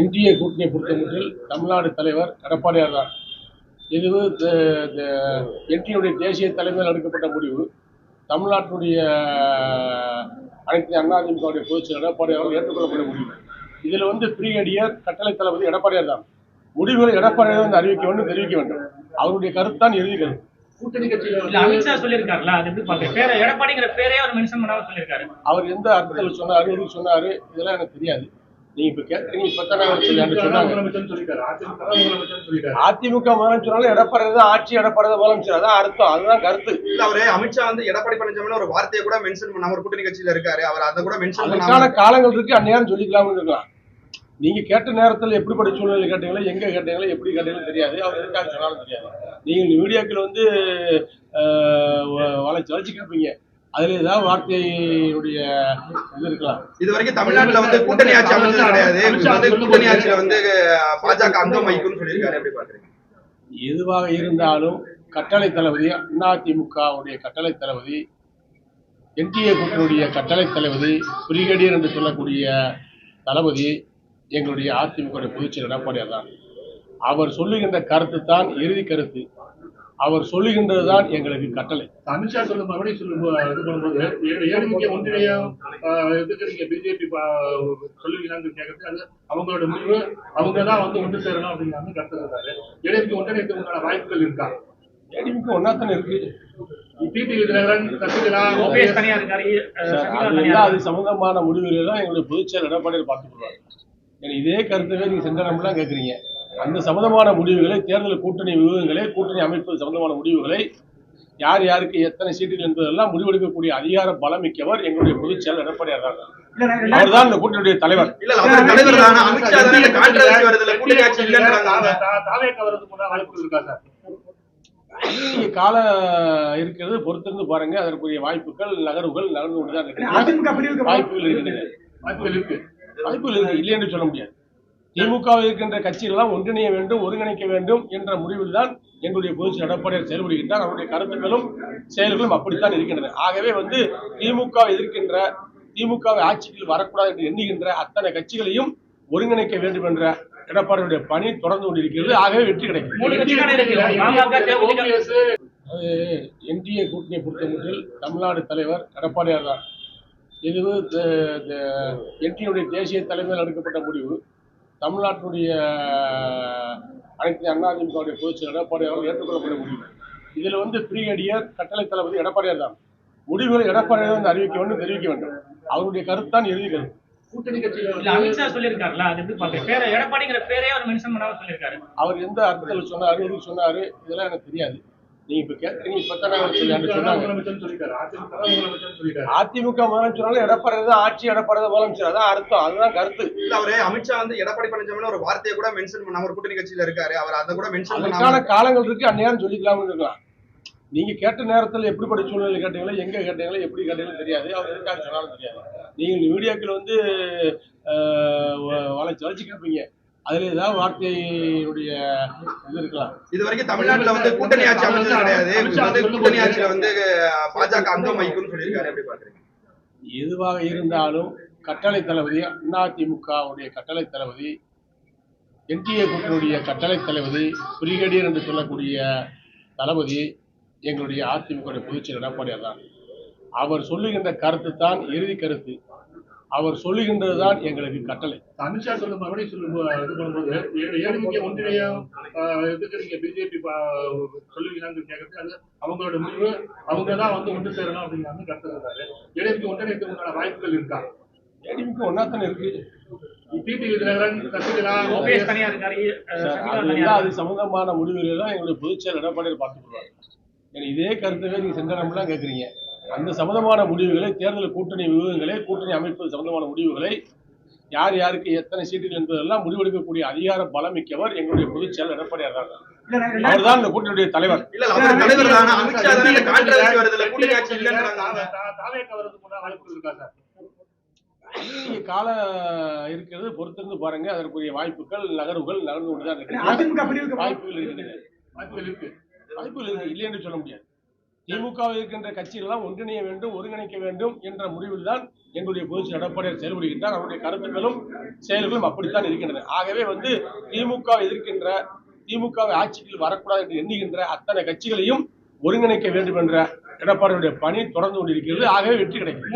NDA கூட்டணியை பொறுத்தமட்டில் தமிழ்நாடு தலைவர் எடப்பாடியார் தான் இது என்டிஏடைய தேசிய தலைமையில் எடுக்கப்பட்ட முடிவு. தமிழ்நாட்டினுடைய அனைத்து அண்ணா திமுகவுடைய பொதுச் செயலர் எடப்பாடியாரால் ஏற்றுக்கொள்ளப்பட்ட முடிவு. இதில் வந்து பிரிகேடியர் கட்டளை தளபதி எடப்பாடியார் தான். முடிவுகளை எடப்பாடியார் வந்து அறிவிக்க வேண்டும் தெரிவிக்க வேண்டும். அவருடைய கருத்தான் இறுதி கருத்து. கூட்டணி கட்சியில இல்ல அமித்ஷா சொல்லியிருக்காருல்ல அது எப்படி பாக்குறேன் பேரை எடப்பாடிங்கிற பேரே அவர் மென்ஷன் பண்ணாம சொல்லியிருக்காரு. அவர் எந்த அர்த்தத்தில் சொன்னாரு எதுக்கு சொன்னாரு இதெல்லாம் எனக்கு தெரியாது. நீங்க இப்ப கேட்கறீங்க இப்பதான் அதிமுக முதலமைச்சரால எடப்பாடி ஆட்சி எடப்பாடி முதலமைச்சர் அதான் அர்த்தம். அதுதான் கருத்து. இல்ல அவரு அமித்ஷா வந்து எடப்பாடி பழனிசாமி ஒரு வார்த்தையை கூட மென்ஷன் பண்ண ஒரு கூட்டணி கட்சியில இருக்காரு. அவர் அதை கூட மென்ஷன் பண்ணாம காலங்கள் இருக்கு. அந்நேரம் சொல்லிக்கலாம்னு இருக்கலாம். நீங்க கேட்ட நேரத்தில் எப்படிப்பட்ட சூழ்நிலை கேட்டீங்களோ எங்க கேட்டீங்களோ எப்படி கேட்டீங்களோ தெரியாது. அவர் எதுக்காக சொன்னாலும் தெரியாது. நீங்க இந்த வீடியோக்கள் வந்து வளைச்சு வளைச்சு கேட்பீங்க. அதுல ஏதாவது வார்த்தையுடைய இது இருக்கலாம். இது வரைக்கும் தமிழ்நாட்டுல வந்து கூட்டணி ஆட்சி அமைச்சது கிடையாது. கூட்டணி ஆட்சியில வந்து பாஜக அங்கம் வகிக்கும்னு சொல்லியிருக்காரு. எப்படி பாக்குறீங்க எதுவாக இருந்தாலும் கட்டளை தளபதி அதிமுகவுடைய கட்டளை தளபதி என்டிஏ கூட்டணியுடைய கட்டளை தளபதி பிரிகேடியர் என்று சொல்லக்கூடிய தளபதி எங்களுடைய அதிமுக பொதுச்செயலர் எடப்பாடியார் தான். அவர் சொல்லுகின்ற கருத்து தான் இறுதி கருத்து. அவர் சொல்லுகின்றது தான் எங்களுக்கு கட்டளை. அமித்ஷா சொல்லும் மறுபடியும் சொல்லும் இது பண்ணும்போது ஏ- ஏடிஎம்கே ஒன்றியம் ஆஹ், எதுக்கு நீங்க பிஜேபி சொல்லுவீங்களான்னு கேட்கறது அது அவங்களோட முடிவு. அவங்க தான் வந்து ஒன்று சேரணும் அப்படிங்கிறாங்க கருத்து இருக்காரு ஏடிஎம்கே உண்டான வாய்ப்புகள் இருக்கா? ஏடிஎம்கே ஒன்னா தானே இருக்கு அது. சம்பந்தமான முடிவுகளை தான் எங்களுடைய பொதுச்செயலர் எடப்பாடியார் பார்த்துக்கொள்வார் ஏன்னா இதே கருத்தவே நீங்க சென்றனம்லாம் கேட்குறீங்க அந்த சம்பந்தமான முடிவுகளை தேர்தல் கூட்டணி விவரங்களை கூட்டணி அமைப்பு சம்பந்தமான முடிவுகளை யார் யாருக்கு எத்தனை சீட்டுகள் என்பதெல்லாம் முடிவெடுக்கக்கூடிய அதிகார பலம் மிக்கவர் எங்களுடைய பொதுச்செயலர் எடப்பாடியார் தான். இந்த கூட்டணியுடைய தலைவர். அவர் தலைவர் தானே. அமித்ஷா தானே கான்ட்ரவர்சி வருது இல்ல கூட்டணி ஆட்சி இல்லன்றாங்க தாவே கவரதுக்கு உண்டான வாய்ப்புகள் இருக்கா சார்? நீங்க காலம் இருக்கிறது பொறுத்திருந்து பாருங்க. அதற்குரிய வாய்ப்புகள் நகர்வுகள் நகர்ந்து கொண்டு தான் இருக்கு. வாய்ப்புகள் இருக்கின்றன வாய்ப்புகள் இருக்கு. வாய்ப்புகள் இருக்கு. இல்லை என்று சொல்ல முடியாது. திமுக வில் இருக்கின்ற கட்சிகளெல்லாம் ஒன்றிணைய வேண்டும் ஒருங்கிணைக்க வேண்டும் என்ற முடிவில் தான் எங்களுடைய பொதுச் எடப்பாடியார் செயல்படுகின்றார். அவருடைய கருத்துக்களும் செயல்களும் அப்படித்தான் இருக்கின்றன. ஆகவே வந்து திமுக எதிர்க்கின்ற திமுகவை ஆட்சியில் வரக்கூடாது என்று எண்ணுகின்ற அத்தனை கட்சிகளையும் ஒருங்கிணைக்க வேண்டும் என்ற எடப்பாடியுடைய பணி தொடர்ந்து கொண்டிருக்கிறது. ஆகவே வெற்றி கிடைக்கும். அது என்டிஏ கூட்டணியை பொறுத்தமட்டில் தமிழ்நாடு தலைவர் எடப்பாடியார் தான். இது என்டிஏடைய தேசிய தலைமையில் எடுக்கப்பட்ட முடிவு. தமிழ்நாட்டினுடைய அனைத்து அண்ணா திமுகவுடைய பொதுச் செயலர் எடப்பாடியாரால் ஏற்றுக்கொள்ளப்பட்ட முடிவு இதில் வந்து பிரிகேடியர் கட்டளை தளபதி எடப்பாடியார் தான். முடிவுகளை எடப்பாடியார் வந்து அறிவிக்க வேண்டும் தெரிவிக்க வேண்டும். அவருடைய கருத்தான் இறுதி கருத்து சொல்லியிருக்காரு. அவர் எந்த அர்த்தத்தில் சொன்னாரு எதுக்கு சொன்னாரு இதெல்லாம் எனக்கு தெரியாது. நீங்க இப்ப கேட்கறீங்க இப்பதான் அதிமுக முதலமைச்சரால எடப்பாடி ஆட்சி எடப்பாடி முதலமைச்சர். அதான் அர்த்தம். அதுதான் கருத்து. இல்ல அவரு அமித்ஷா வந்து எடப்பாடி பழனிசாமி ஒரு வார்த்தையை கூட மென்ஷன் பண்ணாம ஒரு கூட்டணி கட்சியில இருக்காரு. அவர் அதை கூட மென்ஷன் பண்ணாம காலங்கள் இருக்கு. அந்நேரம் சொல்லிக்கலாம்னு இருக்கலாம். நீங்க கேட்ட நேரத்தில் எப்படிப்பட்ட சூழ்நிலை கேட்டீங்களோ எங்க கேட்டீங்களோ எப்படி கேட்டீங்களோ தெரியாது. அவர் எதுக்காக சொன்னாலும் தெரியாது. நீங்க இந்த வீடியோக்கள் வந்து வளைச்சு வளைச்சு கேட்பீங்க அதுல ஏதாவது வார்த்தையுடைய இது இருக்கலாம். இது வரைக்கும் தமிழ்நாட்டுல வந்து கூட்டணி ஆட்சி அமைச்சது கிடையாது. வந்து கூட்டணி ஆட்சியில வந்து பாஜக அங்கம் வகிக்கும்னு சொல்லியிருக்காரு. எப்படி பாக்குறீங்க எதுவாக இருந்தாலும் கட்டளை தளபதி அதிமுகவுடைய கட்டளை தளபதி என்டிஏ கூட்டணியுடைய கட்டளை தளபதி பிரிகேடியர் என்று சொல்லக்கூடிய தளபதி எங்களுடைய அதிமுக பொதுச்செயலர் எடப்பாடியார் தான். அவர் சொல்லுகின்ற கருத்து தான் இறுதி கருத்து. அவர் சொல்லுகின்றது தான் எங்களுக்கு கட்டளை. அமித்ஷா சொல்லும் மறுபடியும் சொல்லும் இது பண்ணும்போது ஏ- ஏடிஎம்கே ஒன்றியம் ஆஹ், எதுக்கு நீங்க பிஜேபி சொல்லுவீங்களான்னு கேட்கறது அது அவங்களோட முடிவு. அவங்க தான் வந்து ஒன்று சேரணும் அப்படிங்கிறாங்க கருத்து ஏடிஎம்கே ஒன்றிணைத்து உண்டான வாய்ப்புகள் இருக்கா? ஏடிஎம்கே ஒன்னா தானே இருக்கு அது. சம்பந்தமான முடிவுகளை தான் எங்களுடைய பொதுச்செயலர் எடப்பாடியார் பார்த்துக்கொள்வார் ஏன்னா இதே கருத்தவே நீங்க சென்றனம்லாம் கேட்குறீங்க அந்த சம்பந்தமான முடிவுகளை தேர்தல் கூட்டணி விவரங்களை கூட்டணி அமைப்பு சம்பந்தமான முடிவுகளை யார் யாருக்கு எத்தனை சீட்டுகள் என்பதெல்லாம் முடிவெடுக்கக்கூடிய அதிகார பலம் மிக்கவர் எங்களுடைய பொதுச் செயலர் எடப்பாடியார் தான் அவர்தான் இந்த கூட்டணியுடைய தலைவர். அவர் இருக்கா காலம் இருக்கிறது பொறுத்திருந்து பாருங்க. அதற்குரிய வாய்ப்புகள் நகர்வுகள் நகர்ந்து கொண்டு தான் இருக்கு வாய்ப்புகள் இருக்கின்றன வாய்ப்புகள் இருக்கு. வாய்ப்புகள் இருக்கு. இல்லை என்று சொல்ல முடியாது. திமுகவில் இருக்கின்ற கட்சிகள் எல்லாம் ஒன்றிணைய வேண்டும் ஒருங்கிணைக்க வேண்டும் என்ற முடிவில் தான் எங்களுடைய பொதுச் எடப்பாடியார் செயல்படுகின்றார். அவருடைய கருத்துக்களும் செயல்களும் அப்படித்தான் இருக்கின்றன. ஆகவே வந்து திமுக எதிர்க்கின்ற திமுகவை ஆட்சிக்கு வரக்கூடாது என்று எண்ணுகின்ற அத்தனை கட்சிகளையும் ஒருங்கிணைக்க வேண்டும் என்ற எடப்பாடியுடைய பணி தொடர்ந்து கொண்டிருக்கிறது. ஆகவே வெற்றி கிடைக்கும்.